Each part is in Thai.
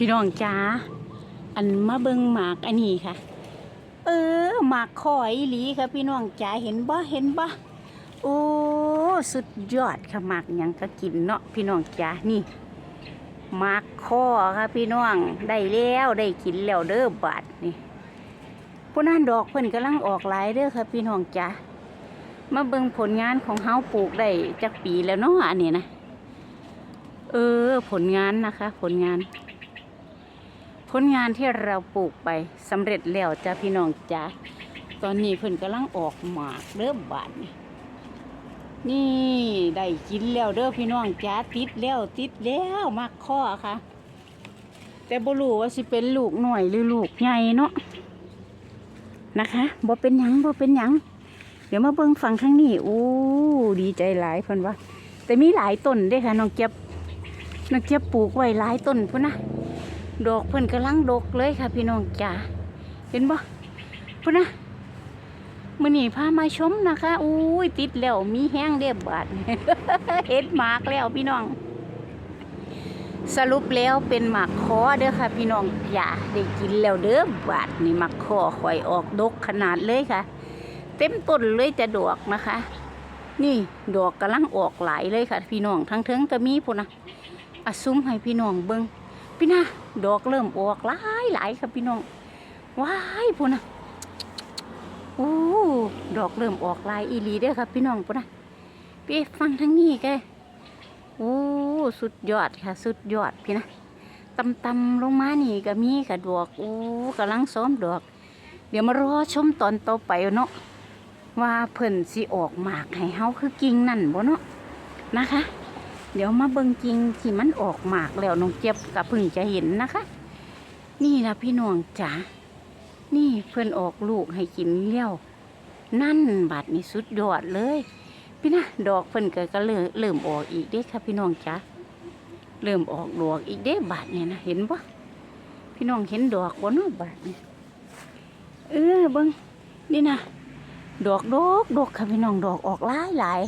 พี่น้องจ้าอันมาเบิงหมากอันนี้ค่ะ เออหมากคอยหลีค่ะ พี่น้องจ้าเห็นบ่เห็นบ่โอ้สุดยอดค่ะหมากยังก็กินเนาะพี่น้องจ้านี่หมากข้อค่ะ พี่น้องได้แล้วได้กินแล้วเด้อบาดนี่ผู้นั้นดอกเพิ่นกำลังออกหลายเด้อค่ะ พี่น้องจ้ามาเบิงผลงานของเฮาปลูกได้จักปีแล้วเนาะอันนี้นะเออ ผลงานนะคะ ผลงาน ผลงานที่เราปลูกไปสำเร็จแล้วจ้าพี่น้องจ้าตอนนี้เพิ่นกำลังออกหมากเริ่มบานนี่ได้กินแล้วเด้อพี่น้องจ้าติดแล้วติดแล้วมากข้อค่ะ แต่บ่รู้ว่าสิเป็นลูกหน่อยหรือลูกใหญ่เนาะนะคะบ่เป็นหยังบ่เป็นหยังเดี๋ยวมาเบิ่งฝั่งข้างนี้โอ้ดีใจหลายเพิ่นว่า แต่มีหลายต้นด้วยค่ะน้องเจ็บน้องเจ็บปลูกไว้หลายต้นพุ่นนะ ดอกเพิ่นกำลังดกเลยค่ะ พี่น้องจ๋าเห็นบ่พุ่นนะมื้อนี้พามาชมนะคะอุ้ยติดแล้วมีแห้งเรียบบาดเห็ดหมากแล้วพี่น้อง สรุปแล้วเป็นหมากคอเด้อค่ะ พี่น้องอย่าได้กินแล้วเด้อบาดนี่หมากคอข่อยออกดกขนาดเลยค่ะ เต็มต้นเลยจะดอกนะคะ นี่ดอกกำลังออกหลายเลยค่ะ พี่น้องทั้งเทิงก็มีพุ่นนะอาซุ้มให้พี่น้องเบิง พี่นะดอกเริ่มออกหลายหลายค่ะพี่น้องว้ายพุ่นะโอ้ดอกเริ่มออกลายอีหลีเด้อค่ะพี่น้องพุ่นะพี่ฟังทั้งนี้แกโอ้สุดยอดค่ะ สุดยอดพี่นะตำตำๆลงมานี่ก็มีค่ะดอกโอ้กำลังซ้อมดอก เดี๋ยวมารอชมตอนต่อไปเนาะว่าเพิ่นสิออกหมากให้เฮาคือกิ่งนั่นบ่เนาะนะคะ เดี๋ยวมาเบิ่งกิ่งที่มันออกหมากแล้วน้องเจ็บก็เพิ่งจะเห็นนะคะ นี่นะพี่น้องจ๋านี่เพิ่นออกลูกให้กินแล้วนั่นบัดนี้สุดยอดเลย พี่นะดอกเพิ่นก็ก็เริ่มเริ่มออกอีกเด้ค่ะพี่น้องจ๋าเริ่มออกดอกอีกเด้บาดเนี่ยนะเห็นปะพี่น้องเห็นดอกบ่เนาะบาดนี่เออเบิ่งนี่นะดอกดอกดอกค่ะพี่น้องดอกออกหลายหลาย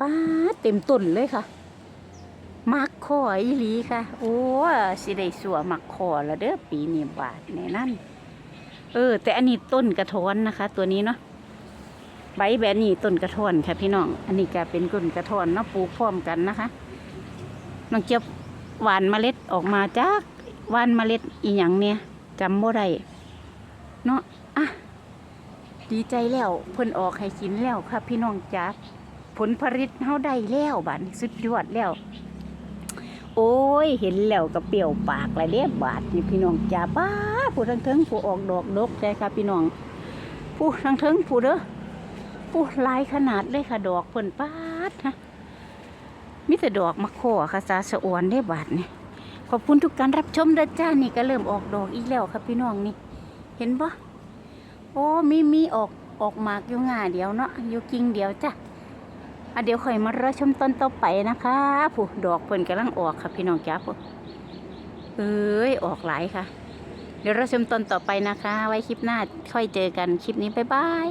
ป้าเต็มต้นเลยค่ะ มักคออีหลีค่ะ โอ้สิได้สัวมักคอแล้วเด้อปีนี้บาทแน่นั่นเออ แต่อันนี้ต้นกระท้อนนะคะ ตัวนี้เนาะใบแบบนี้ต้นกระท้อนค่ะ พี่น้อง อันนี้ก็เป็นต้นกระท้อนเนาะปลูกพร้อมกันนะคะน้องเจี๊ยบหวานเมล็ดออกมาจากหวานเมล็ดอีหยังเนี่ยจำบ่ได้เนาะอะดีใจแล้วเพิ่นออกให้กินแล้วค่ะพี่น้องจ๋า ผลผลิตเฮาได้แล้วบาดสุดยอดแล้ว โอ้ย เห็นแล้วก็เปรี้ยวปากเลยเด้บาดนี่พี่น้องจ๋าป้าผู้ทั้งเทิงผู้ออกดอกดกใจค่ะพี่น้อง ผู้ทั้งเทิงผู้เด้อผู้ลายขนาดเลยค่ะดอกเพิ่นปาดฮะมีแต่ดอกมะขอค่ะสาสะอวนได้บาดนี่ขอบคุณทุกการรับชมด้จ้านี่ก็เริ่มออกดอกอีกแล้วค่ะพี่น้องนี่ เห็นปะโอ้มีมีออกออกหมากอยู่ง่าเดียวเนาะอยู่กิ่งเดียวจ้ะ อะเดี๋ยวค่อยมารอชมต้นต่อไปนะคะผู้ดอกเพิ่นกำลังออกค่ะพี่น้องจ้าผู้เอ้ยออกหลายค่ะ เดี๋ยวเราชมต้นต่อไปนะคะ ไว้คลิปหน้าค่อยเจอกันคลิปนี้บ๊ายบาย